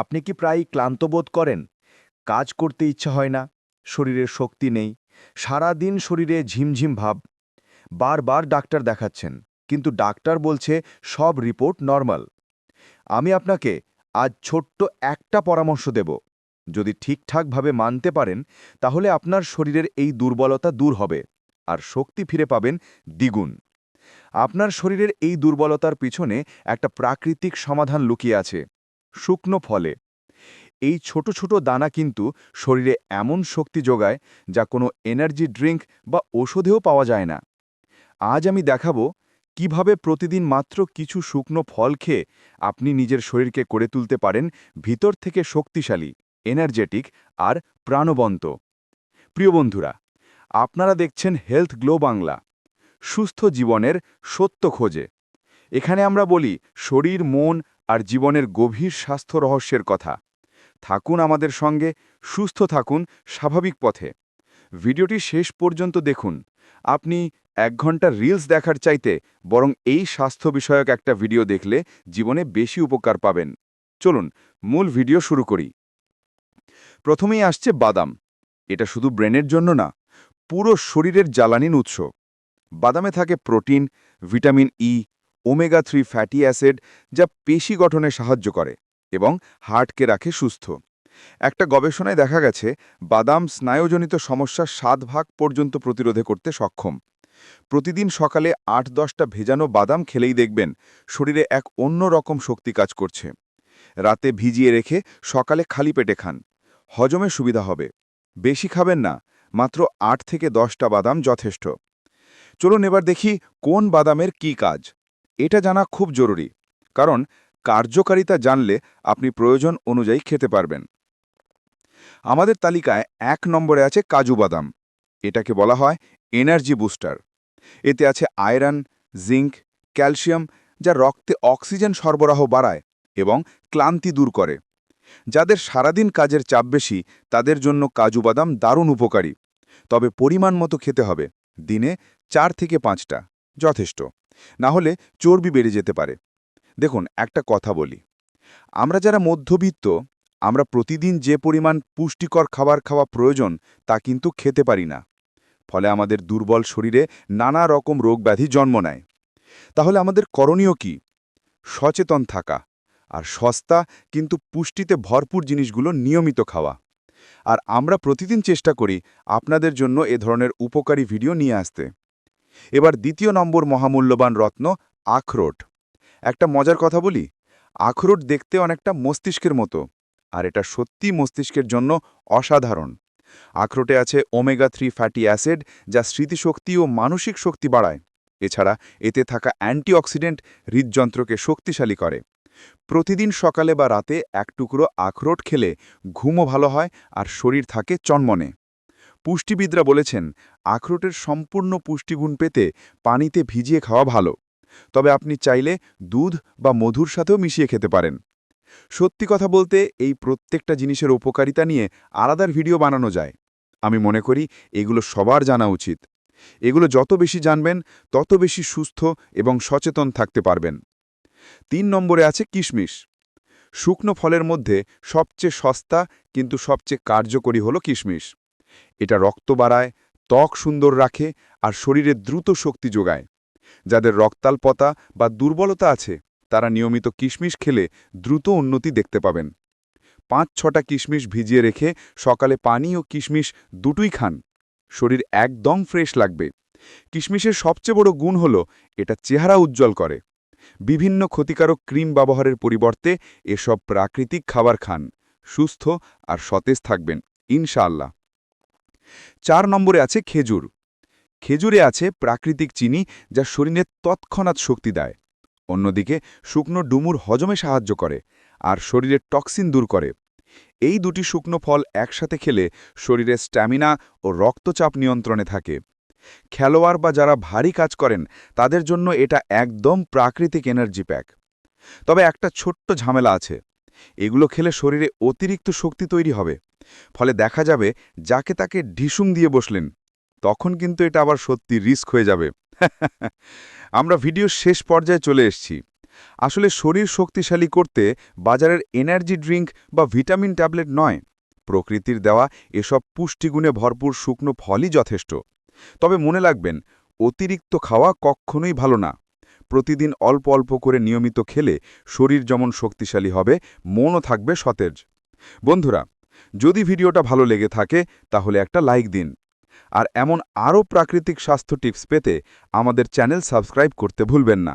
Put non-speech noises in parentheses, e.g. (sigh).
আপনি কি প্রায় ক্লান্ত বোধ করেন? কাজ করতে ইচ্ছা হয় না শরীরের শক্তি নেই সারা দিন শরীরে ঝিমঝিম ভাব। বারবার ডাক্তার দেখাচ্ছেন, কিন্তু ডাক্তার বলছে সব রিপোর্ট নর্মাল। আমি আপনাকে আজ ছোট্ট একটা পরামর্শ দেব। যদি ঠিকঠাকভাবে মানতে পারেন, তাহলে আপনার শরীরের এই দুর্বলতা দূর হবে, আর শক্তি ফিরে পাবেন দ্বিগুণ। আপনার শরীরের এই দুর্বলতার পিছনে একটা প্রাকৃতিক সমাধান লুকিয়ে আছে। শুকনো ফলে। এই ছোট ছোট দানা কিন্তু শরীরে এমন শক্তি যোগায় যা কোনো এনার্জি ড্রিঙ্ক বা ওষুধেও পাওয়া যায় না। আজ আমি দেখাবো কীভাবে প্রতিদিন মাত্র কিছু শুকনো ফল খেয়ে আপনি নিজের শরীরকে করে তুলতে পারেন ভিতর থেকে শক্তিশালী এনার্জেটিক আর প্রাণবন্ত। প্রিয় বন্ধুরা, আপনারা দেখছেন হেলথ গ্লো বাংলা সুস্থ জীবনের সত্য খোঁজে। এখানে আমরা বলি শরীর, মন আর জীবনের গভীর স্বাস্থ্য রহস্যের কথা। থাকুন আমাদের সঙ্গে, সুস্থ থাকুন, স্বাভাবিক পথে। ভিডিওটি শেষ পর্যন্ত দেখুন। আপনি এক ঘণ্টা রিলস দেখার চাইতে বরং এই স্বাস্থ্য বিষয়ক একটা ভিডিও দেখলে জীবনে বেশি উপকার পাবেন। চলুন, মূল ভিডিও শুরু করি। প্রথমেই আসছে বাদাম। এটা শুধু ব্রেনের জন্য না, পুরো শরীরের জ্বালানির উৎস। বাদামে থাকে protein, vitamin E omega three fatty acid যা পেশি গঠনে সাহায্য করে এবং হার্টকে রাখে সুস্থ। একটা গবেষণায় দেখা গেছে, বাদাম স্নায়ুজনিত সমস্যা সাত ভাগ পর্যন্ত প্রতিরোধে করতে সক্ষম। প্রতিদিন সকালে আট দশটা ভেজানো বাদাম খেলেই দেখবেন, শরীরে এক অন্য রকম শক্তি কাজ করছে। রাতে ভিজিয়ে রেখে সকালে খালি পেটে খান। হজমে সুবিধা হবে। বেশি খাবেন না, মাত্র আট থেকে দশটা বাদাম যথেষ্ট। চলুন এবার দেখি কোন বাদামের কি কাজ। এটা জানা খুব জরুরি, কারণ কার্যকারিতা জানলে আপনি প্রয়োজন অনুযায়ী খেতে পারবেন। আমাদের তালিকায় এক নম্বরে আছে কাজু বাদাম, এটাকে বলা হয় এনার্জি বুস্টার। এতে আছে আয়রন, জিঙ্ক, ক্যালসিয়াম, যা রক্তে অক্সিজেন সরবরাহ বাড়ায় এবং ক্লান্তি দূর করে। যাদের সারাদিন কাজের চাপ বেশি, তাদের জন্য কাজু বাদাম দারুণ উপকারী। তবে পরিমাণ মতো খেতে হবে, দিনে চার থেকে পাঁচটা, যথেষ্ট। না হলে চর্বি বেড়ে যেতে পারে। দেখুন, একটা কথা বলি। আমরা যারা মধ্যবিত্ত, আমরা প্রতিদিন যে পরিমাণ পুষ্টিকর খাবার খাওয়া প্রয়োজন তা কিন্তু খেতে পারি না। ফলে আমাদের দুর্বল শরীরে নানা রকম রোগব্যাধি জন্ম নেয়। তাহলে আমাদের করণীয় কি? সচেতন থাকা আর সস্তা কিন্তু পুষ্টিতে ভরপুর জিনিসগুলো নিয়মিত খাওয়া। আর আমরা প্রতিদিন চেষ্টা করি আপনাদের জন্য এ ধরনের উপকারী ভিডিও নিয়ে আসতে। এবার দ্বিতীয় নম্বর মহামূল্যবান রত্ন আখরোট। একটা মজার কথা বলি, আখরোট দেখতে অনেকটা মস্তিষ্কের মতো, আর এটা সত্যি মস্তিষ্কের জন্য অসাধারণ। আখরোটে আছে ওমেগা থ্রি ফ্যাটি অ্যাসিড যা স্মৃতিশক্তি ও মানসিক শক্তি বাড়ায়। এছাড়া এতে থাকা অ্যান্টিঅক্সিডেন্ট হৃদযন্ত্রকে শক্তিশালী করে। প্রতিদিন সকালে বা রাতে এক টুকরো আখরোট খেলে ঘুমও ভালো হয় আর শরীর থাকে চনমনে। পুষ্টিবিদরা বলেছেন, আখরোটের সম্পূর্ণ পুষ্টিগুণ পেতে পানিতে ভিজিয়ে খাওয়া ভালো। তবে আপনি চাইলে দুধ বা মধুর সাথেও মিশিয়ে খেতে পারেন। সত্যি কথা বলতে, এই প্রত্যেকটা জিনিসের উপকারিতা নিয়ে আলাদার ভিডিও বানানো যায়। আমি মনে করি, এগুলো সবার জানা উচিত। এগুলো যত বেশি জানবেন, তত বেশি সুস্থ এবং সচেতন থাকতে পারবেন। তিন নম্বরে আছে কিশমিশ। শুকনো ফলের মধ্যে সবচেয়ে সস্তা কিন্তু সবচেয়ে কার্যকরী হলো কিশমিশ। এটা রক্ত বাড়ায়, ত্বক সুন্দর রাখে আর শরীরে দ্রুত শক্তি যোগায়। যাদের রক্তাল্পতা বা দুর্বলতা আছে, তারা নিয়মিত কিশমিশ খেলে দ্রুত উন্নতি দেখতে পাবেন। পাঁচ ছটা কিশমিশ ভিজিয়ে রেখে সকালে পানি ও কিশমিশ দুটোই খান। শরীর একদম ফ্রেশ লাগবে। কিশমিশের সবচেয়ে বড় গুণ হল, এটা চেহারা উজ্জ্বল করে। বিভিন্ন ক্ষতিকারক ক্রিম ব্যবহারের পরিবর্তে এসব প্রাকৃতিক খাবার খান। সুস্থ আর সতেজ থাকবেন, ইনশাআল্লাহ। চার নম্বরে আছে খেজুর। খেজুরে আছে প্রাকৃতিক চিনি যা শরীরে তৎক্ষণাৎ শক্তি দেয়। অন্যদিকে শুকনো ডুমুর হজমে সাহায্য করে আর শরীরের টক্সিন দূর করে। এই দুটি শুকনো ফল একসাথে খেলে শরীরের স্ট্যামিনা ও রক্তচাপ নিয়ন্ত্রণে থাকে। খেলোয়াড় বা যারা ভারী কাজ করেন, তাদের জন্য এটা একদম প্রাকৃতিক এনার্জি প্যাক। তবে একটা ছোট্ট ঝামেলা আছে। এগুলো খেলে শরীরে অতিরিক্ত শক্তি তৈরি হবে। ফলে দেখা যাবে যাকে তাকে ঢিসুম দিয়ে বসলেন, তখন কিন্তু এটা আবার সত্যি রিস্ক হয়ে যাবে। (laughs) আমরা ভিডিও শেষ পর্যায়ে চলে এসেছি। আসলে শরীর শক্তিশালী করতে বাজারের এনার্জি ড্রিঙ্ক বা ভিটামিন ট্যাবলেট নয়। প্রকৃতির দেওয়া এসব পুষ্টিগুণে ভরপুর শুকনো ফলই যথেষ্ট। তবে মনে রাখবেন, অতিরিক্ত খাওয়া কখনোই ভালো না। প্রতিদিন অল্প অল্প করে নিয়মিত খেলে শরীর যেমন শক্তিশালী হবে, মনও থাকবে সতেজ। বন্ধুরা যদি ভিডিওটা ভালো লেগে থাকে, তাহলে একটা লাইক দিন। আর এমন আরও প্রাকৃতিক স্বাস্থ্য টিপস পেতে আমাদের চ্যানেল সাবস্ক্রাইব করতে ভুলবেন না।